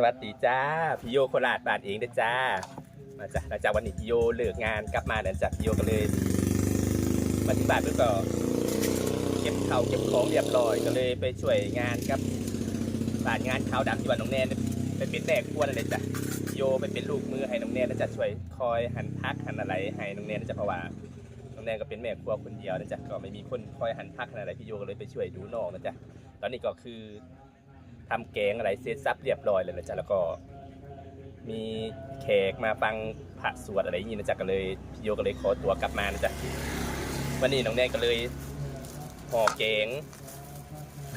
สวัสดีจ้าพี่โยโคราชบานเองเด้จ้า มาจากหลังจากวันนี้พี่โยเลิกงานกลับมาหลังจากพี่โยก็เลยมาที่บ้านเพื่อก็เก็บเข้าเก็บของเรียบร้อยก็เลยไปช่วยงานกับบานงานขาวดำที่บ้านน้องแนนไปเป็นแม่ครัวนั่นเลยจ้ะโยไปเป็นลูกมือให้น้องแนนนะจ๊ะช่วยคอยหันพักหันอะไรให้น้องแนนนะจ๊ะเพราะว่าน้องแนนก็เป็นแม่ครัวคนเดียวนะจ๊ะก็ไม่มีคนคอยหันพักหันอะไรพี่โยก็เลยไปช่วยดูน้องนะจ๊ะตอนนี้ก็คือ ทำแกงอะไรเสร็จสับเรียบร้อยเลยนะจ๊ะแล้วก็มีแขกมาฟังพระสวดอะไรอย่างนี้นะจ๊ะก็เลยพี่โยก็เลยขอตัวกลับมานะจ๊ะวันนี้น้องแนนก็เลยห่อแกง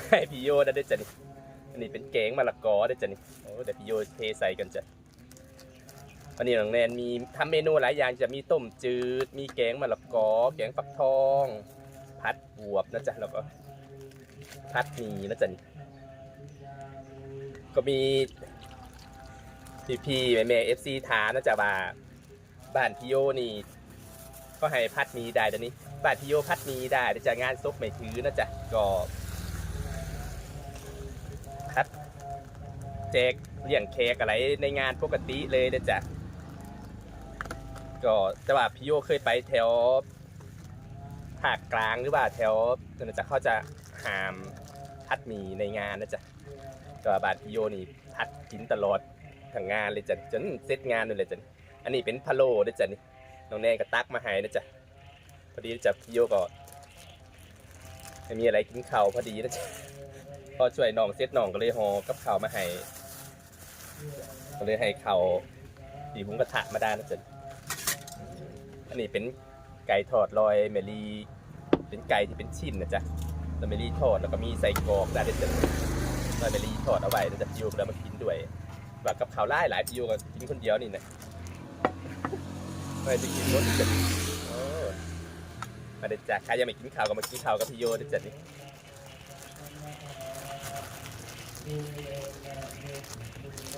ให้พี่โยได้ด้วยจ้ะนี่อันนี้เป็นแกงมะละกอด้วยจ้ะนี่โอ้เดี๋ยวพี่โยเทใส่กันจ้ะวันนี้น้องแนนมีทำเมนูหลายอย่างจะมีต้มจืด มีแกงมะละกอ แกงฟักทองพัดบวบนะจ๊ะแล้วก็พัดหมี่นะจ๊ะนี่ ก็มีพี่พี่แม่แม่เอฟซีถามนะจ๊ะว่าบ้านพี่โยนี่ก็ให้พัดมีได้เดี๋ยวนี้บ้านพี่โยพัดมีได้แต่จะงานซกไม่ถือนะจ๊ะก็พัดแจกเลี้ยงแขกอะไรในงานปกติเลยนะจ๊ะก็แต่ว่าพี่โยเคยไปแถวภาคกลางหรือว่าแถวนั่นจะเขาจะหามพัดมีในงานนะจ๊ะ ก็บาทพี่โยนี่พัดกินตลอดทั้งงานเลยจ้ะจนเสร็จงานเลยจ้ะอันนี้เป็นพะโล้ด้วยจ้ะนี่น้องแนนก็ตักมาให้นะจ๊ะพอดีจ้ะพี่โยก็ไม่มีอะไรกินข้าวพอดีนะจ๊ะพอช่วยน้องเสร็จน้องก็เลยห่อกับข้าวมาให้ก็เลยให้ข้าวดีพุงกระทะมาได้นะจ๊ะอันนี้เป็นไก่ทอดลอยเมลีเป็นไก่ที่เป็นชิ้นนะจ๊ะแล้วเมลีทอดแล้วก็มีใส่กรอกได้ด้วยจ้ะ มาเบลีทอดเอาไว้แล้วจะพิโยก็ได้มากินด้วยแบบกับข้าวไล่หลายพิโยก็กินคนเดียวนี่นะไม่ได้กินรสจัดโอ้มาเด็ดจ้ะใครยังไม่กินข้าวก็มากินข้าวกับพิโยเด็ดจัดนี่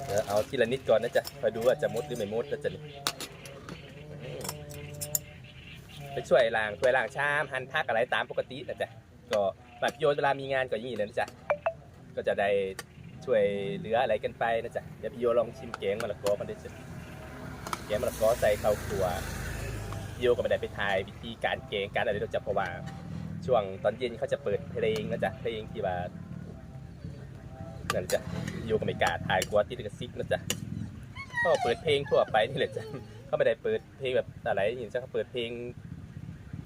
เดี๋ยวเอาทีละนิดก่อนนะจ๊ะคอยดูว่าจะมุดหรือไม่มุดนะจ๊ะนี่ไปช่วยล้างถ้วยล้างชามหั่นผักอะไรตามปกตินะจ๊ะก็แบบพิโยเวลามีงานก็อย่างนี้ยนะจ๊ะ ก็จะได้ช่วยเหลืออะไรกันไปนะจ๊ะเดี๋ยวพี่โยลองชิมแกงมะละกอมันได้จ้ะแกงมะละกอใส่ข้าวคั่วพี่โยก็ไม่ได้ไปถ่ายวิธีการแกงการอะไรหรอกจ้ะเพราะว่า ช่วงตอนเย็นเขาจะเปิดเพลงนะจ๊ะเพลงที่ว่านั่นจ้ะพี่โยก็ไม่กล้าถ่ายกลัวติดลิขสิทธิ์นะจ๊ะก็เปิดเพลงทั่วไปนี่แหละจ้ะเขาไม่ได้เปิดเพลงแบบอะไรอย่างนี้จ้ะเขาเปิดเพลง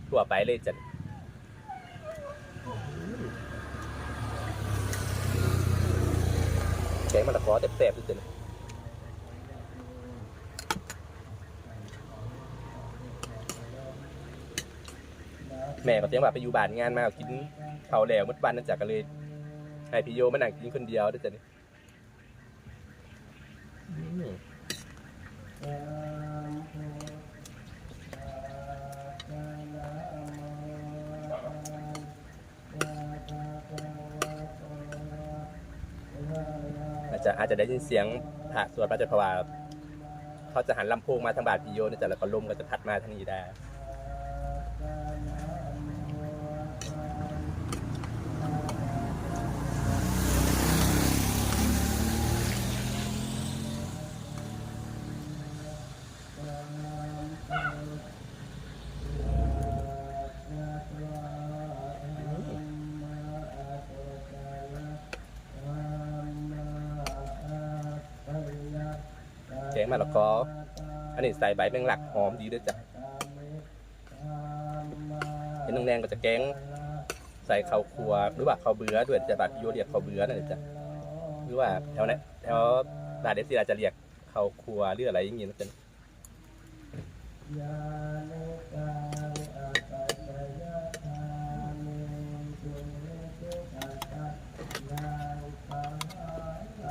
ทั่วไปเลยจ้ะ แกงมะละกอแสบๆด้วยจ้ะแม่ก็เตรียมว่าไปอยู่บ้านงานมากินเผาวแล้วเมื่อวันนั่นจากก็เลยให้พี่โยมานั่งกินคนเดียวด้วยจ้ะนี่ จจะได้ยินเสียงผ่าสวดพระเจ้าพระวาเขาจะหันลำโพงมาทางบาทพี่โยนะจ๊ะแล้วก็ลมก็จะพัดมาทางนี้ได้ะละกออันนี้ใส่ใบแมงลักหอมดีด้วยจ้ะเห็นน้องแนงก็จะแกงใส่ข้าวคั่วหรือว่าข้าวเบื่อด้วยจะบาดโยเรียกข้าวเบื่อนั่นแหละจ้ะหรือว่าแถวนั้นแถวบาดเดซีอาจจะเรียกข้าวคั่วหรืออะไรอย่างเงี้ยนะจ๊ะ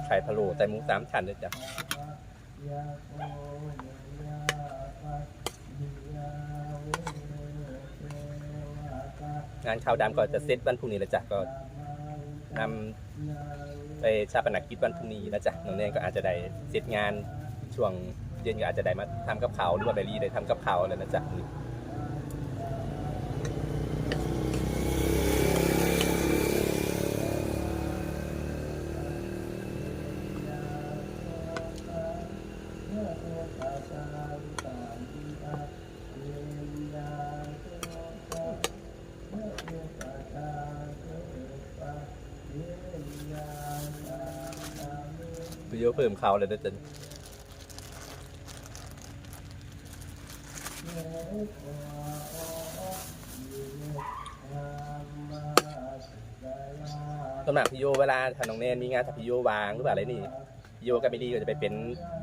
ไข่พะโล้ใส่หมูสามชั้นด้วยจ้ะ งานข้าวดำก็จะเซตวันพรุ่งนี้แล้วจ้ะก็นำไปชาปนกิจวันพรุ่งนี้นะจ้ะน้องเนนก็อาจจะได้เซตงานช่วงเย็นก็อาจจะได้มาทำกับเขาวหรือว่าไปรีได้ทำกับเขาวแล้วนะจ๊ะ พี่โยเพิ่มเขาเลยนะจันสำหรับพี่โยเวลาถ้าน้องแนนมีงานถ้าพี่โยวางหรือว่าอะไรนี่พี่โยกับมิลี่ก็จะไปเป็น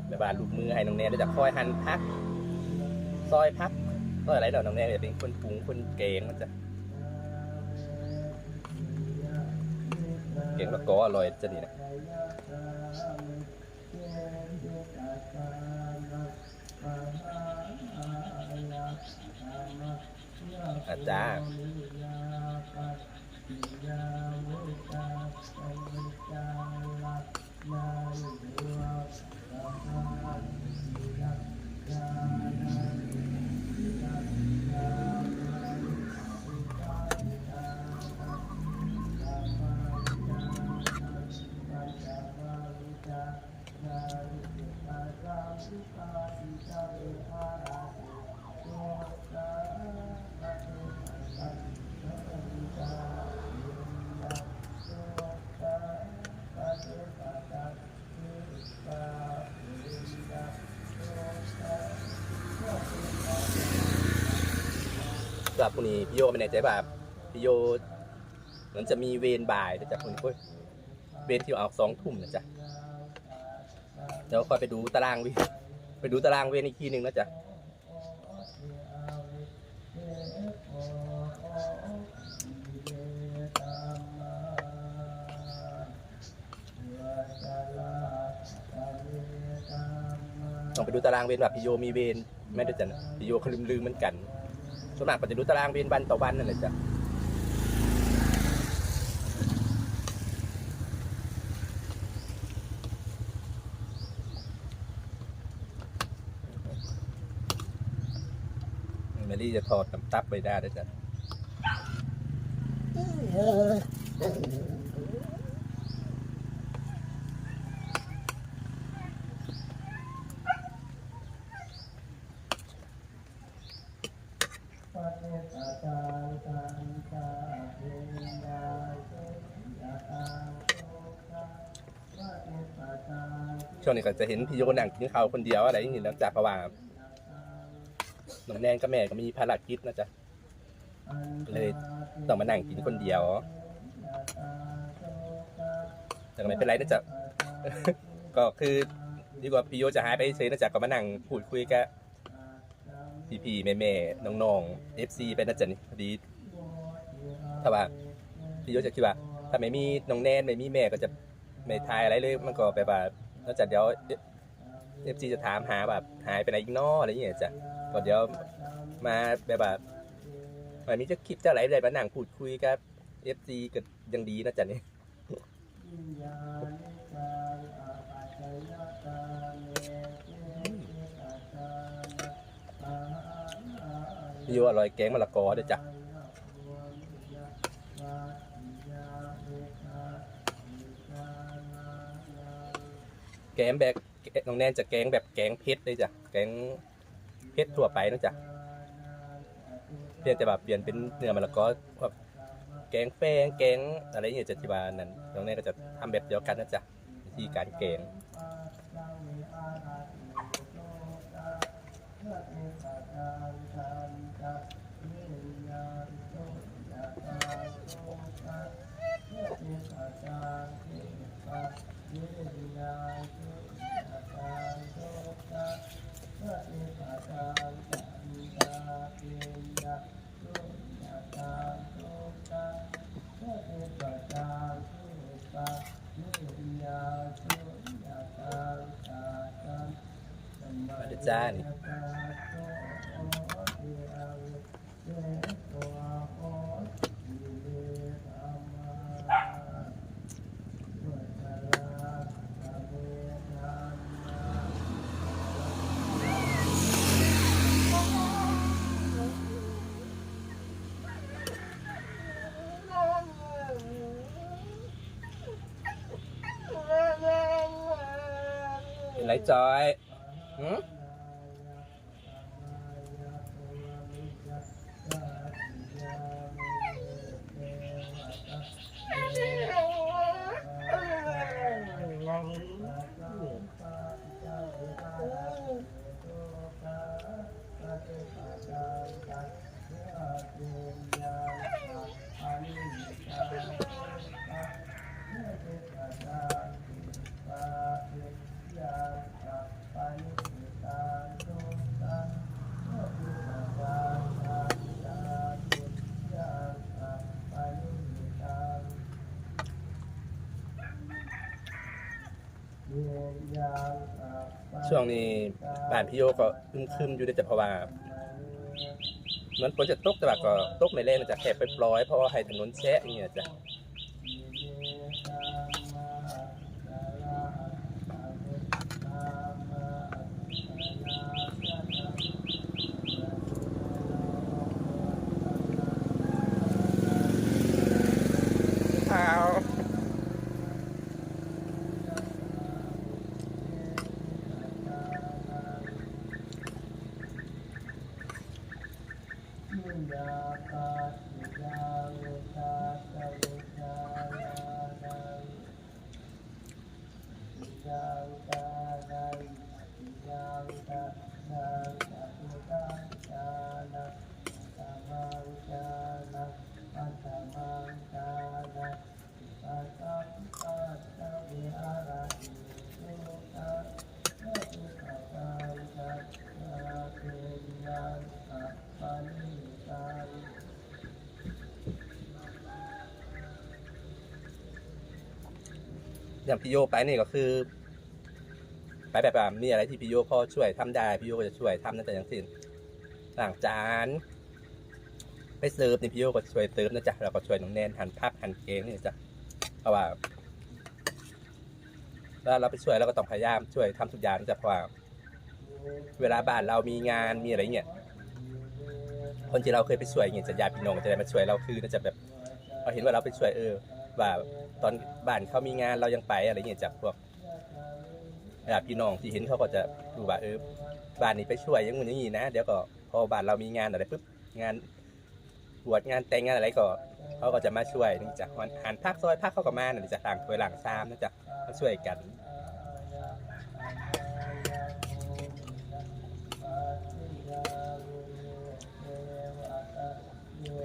แบบว่าลูกมือให้น้องแนนแล้วจะคอยหั่นพัก ซอยพักซอยอะไรเดี๋ยวน้องแนนจะเป็นคนปรุงคนเก่งมันจะเก่งแล้วก็อร่อยจะดีนะ อาจารย์ หรับคนนี้พี่โยไม่แน่ใจว่าพี่โยเหมือนจะมีเวรบ่ายนะจ๊ะคนนี้โอ้ยเวรที่ออกสองทุ่มนะจ๊ะเดี๋ยวคอยไปดูตารางวิไปดูตารางเวรอีกทีหนึ่งนะจ๊ะต้องไปดูตารางเวรว่าพี่โยมีเวรไม่ได้จ้ะนะพี่โยเขาลืมลืมๆเหมือนกัน ส่วนมากก็จะดูตารางบินวันต่อวันนั่นแหละจ้ะเมลี่จะถอดน้ำตับไปได้ด้วยจ้ะ ช่วงนี้ก็จะเห็นพี่โยนั่งกินข้าวคนเดียวอะไรอย่างนี้แล้วจ้ะเพราะว่าน้องแนนกับแม่ก็มีภารกิจนะจ๊ะเลยต้องมานั่งกินคนเดียวแต่ก็ไม่เป็นไรนะจ๊ะก็คือดีกว่าพี่โยจะหายไปเฉยนะจ๊ะก็มานั่งพูดคุยกับพี่ๆแม่ๆน้องๆ FC ไปนะจ๊ะนี่พอดีถ้าว่าพี่โยจะคิดว่าถ้าไม่มีน้องแนนไม่มีแม่ก็จะไม่ทายอะไรเลยมันก็แบบว่า แล้วจากเดี๋ยวเอฟซีจะถามหาแบบหายไปไหนอีกนออะไรอย่างเงี้ยจ้ะก็เดี๋ยวมาแบบว่าวันนี้จะคลิปจะอะไรอะไรมานั่งพูดคุยกับเอฟซีก็ยังดีนะจ๊ะนี่พี่โยอร่อยแกงมะละกอด้วยจ้ะ แกงแบบน้องแนนจะแกงแบบแกงเผ็ดเลยจ้ะแกงเผ็ดทั่วไปนะจ๊ะเพียงแต่แบบเปลี่ยนเป็นเนื้อมะละกอแบบแกงแป้งแกงอะไรอย่างเงี้ยจะที่บ้านนั้นน้องแนนก็จะทำแบบเดียวกันนะจ๊ะวิธีการแกง It's alright. Hmm? ช่วงนี้ป่านพี่โยก็คึมคึมอยู่ได้แต่เพราะว่าเหมันฝนจะตกแต่ว่าก็ตกไม่แรงมันจะแค่ไปปล่อยเพราะว่าให้ถนนแชะอย่างเงี้ยจ้ะ อย่างพี่โยไปนี่ก็คือไปแบบมีอะไรที่พี่โยพอช่วยทำได้พี่โยก็จะช่วยทำนั่นแต่อย่างสิ้นล้างจานไปเสิร์ฟนี่พี่โยก็ช่วยเติมนะจ๊ะแล้วก็ช่วยน้องแนนหั่นผักหั่นเกงนี่จ้ะเพราะว่าเวลาเราไปช่วยเราก็ต้องพยายามช่วยทำทุกอย่างนะจ้ะเพราะว่าเวลาบ้านเรามีงานมีอะไรเงี้ยคนที่เราเคยไปช่วยเงี้ยจะญาติพี่น้องจะได้มาช่วยเราคือน่าจะแบบเราเห็นว่าเราไปช่วยเออ ว่าตอนบ้านเขามีงานเรายังไปอะไรเงี้ยจากพวกญาติพี่น้องที่เห็นเขาก็จะดูว่าเออบ้านนี้ไปช่วยอยังงู้นอย่างนี้นะเดี๋ยวก็พอบ้านเรามีงานอะไรปุ๊บงานบวชงานแต่งงานอะไรก็เขาก็จะมาช่วยนี่จ้ะหันพักซอยพักเขาก็มานี่จะล้างถวยล้างชามนะจ๊ะมาช่วยกัน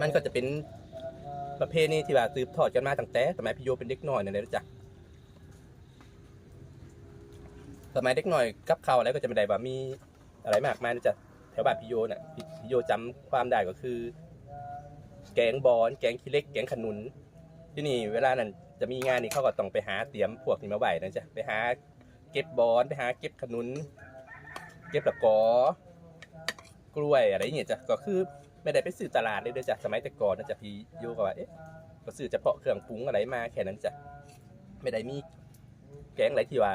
มันก็จะเป็น ประเพณีที่ว่าสืบทอดกันมาตั้งแต่สมัยพี่โยเป็นเด็กน้อยนั่นเลยนะจ๊ะสมัยเด็กน้อยกับเขาอะไรก็จะไม่ได้ว่ามีอะไรมากมายนะจ๊ะแถวบ้านพี่โยน่ะพี่พี่โยจำความได้ก็คือ แกงบอนแกงขี้เล็ก แกงขนุน ที่นี่เวลานั้นจะมีงานนี่เขาก็ต้องไปหาเตรียมพวกนี้มาไหวนะจ๊ะไปหาเก็บบอนไปหาเก็บขนุน เก็บตะกอกล้วยอะไรอย่างเงี้ยจ้ะก็คือ ไม่ได้ไปซื้อตลาดเลยเด้อจ้ะสมัยแต่ก่อนนะจ๊ะพี่โยก็ว่าเอ๊ะก็ซื้อเฉพาะเครื่องปรุงอะไรมาแค่นั้นจ้ะไม่ได้มีแกงอะไรที่ว่า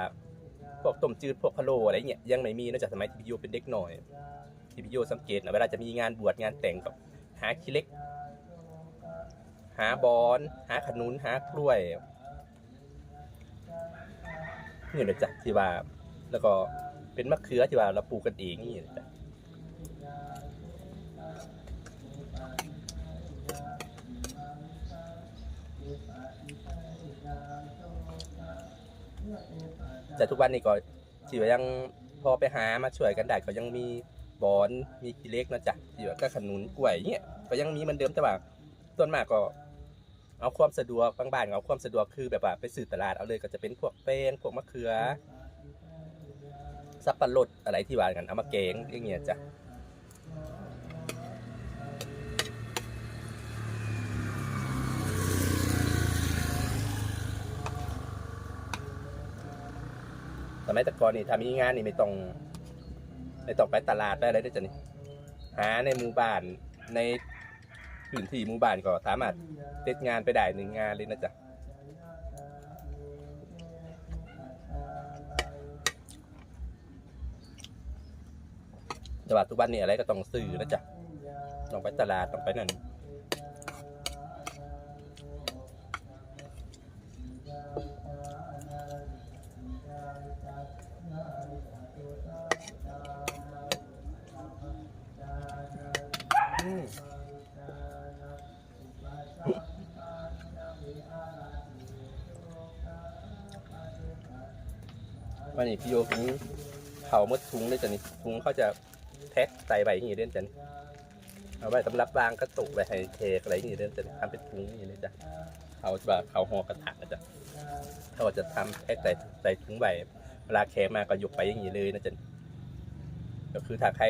พวกต้มจืดพวกพะโล้อะไรเงี้ยยังไม่มีนะจ๊ะสมัยที่พี่โยเป็นเด็กหน่อยที่พี่โยสังเกตนะเวลาจะมีงานบวชงานแต่งก็หาขี้เล็ก หาบอน หาขนุนหากล้วยนี่เลยจ้ะที่ว่าแล้วก็เป็นมะเขือที่ว่าเราปลูกกันเองนี่นะจ้ะ แต่ทุกวันนี้ก็ที่ว่ายังพอไปหามาช่วยกันได้ก็ยังมีบอนมีขี้เล็กนะจ๊ะที่ว่าก็ขนุนกล้วยเนี่ยก็ยังมีเหมันเดิมแต่ว่าส่วนมากก็ เอาความสะดวกบางบ้านเอาความสะดวกคือแบบว่าไปซื้อตลาดเอาเลยก็จะเป็นพวกแป้งพวกมะเขือสับปะรดอะไรที่ว่ากันเอามาแกงอย่างเงี้ยจ้ะ มัยแต่ก่อนนี่ถ้ามีงานนี่ไม่ต้องไม่ต้องไปตลาดไปอะไรได้จ้ะนี่หาในหมู่บ้านในพื้นที่หมู่บ้านก็สามารถเสร็จงานไปได้หนึ่งงานเลยนะจ๊ะแต่ว่าทุกวันนี้อะไรก็ต้องซื้อนะจ๊ะต้องไปตลาดต้องไปนั่น นนี้พี่โยกินเขาหมดถุงเลยจ้ะนี่ถุงเขาจะแพ็คใส่ใบอย่างนี้เด่นจ้ะนี่เอาไว้สำหรับวางกระตุกไว้ให้เทกอะไรอย่างนี้เด่นจ้ะทำเป็นถุงอย่างนี้จ้ะเขาจะแบบเขาห่อกระถางนะจ้ะเขาก็จะทำแพ็คใส่ใส่ถุงใบเวลาแขมาก็ยกไปอย่างนี้เลยนะจ๊ะก็คือถ้าใคร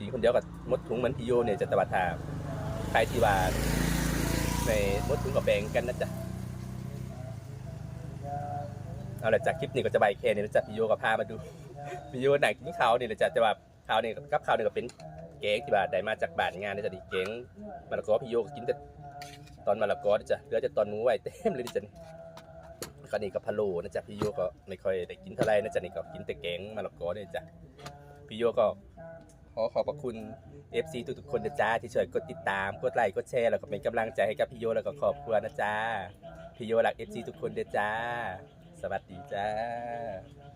ดีคนเดียวกับมดถุงเหมือนพี่โยเนี่ยจะตะวัดทาใครที่ว่าในมดถุงกับแบ่งกันนะจ๊ะ เอาละจากคลิปนี้ก็จะใบแค่นี้แล้วจ้ะพี่โยก็พามาดูพี่โยหนังกินข้าวนี่แหละจะแต่ว่าข้าวนี่ยกับข้าวนี่ยก็เป็นแกงที่ว่าได้มาจากบ้านงานนี่จ้ะดิแกงมะละกอพี่โยกินแต่ตอนมะละกอนี่จ้ะเหลือแต่ตอนมูไว้เต็มเลยนี่จะนี่ข้าวนี่กับพะโล้นะจ๊ะพี่โยก็ไม่ค่อยได้กินเท่าไหร่นะจ๊ะนี่ก็กินแต่แกงมะละกอเนี่ยจ้ะพี่โยก็ขอขอบพระคุณ FC ทุกๆคนนะจ๊ะที่ช่วยกดติดตาม กดไลค์กดแชร์แล้วก็เป็นกำลังใจให้กับพี่โยแล้วก็ครอบครัวนะจ๊ะพี่โยรัก FC ทุกคนเด้อจ้า สวัสดีจ้า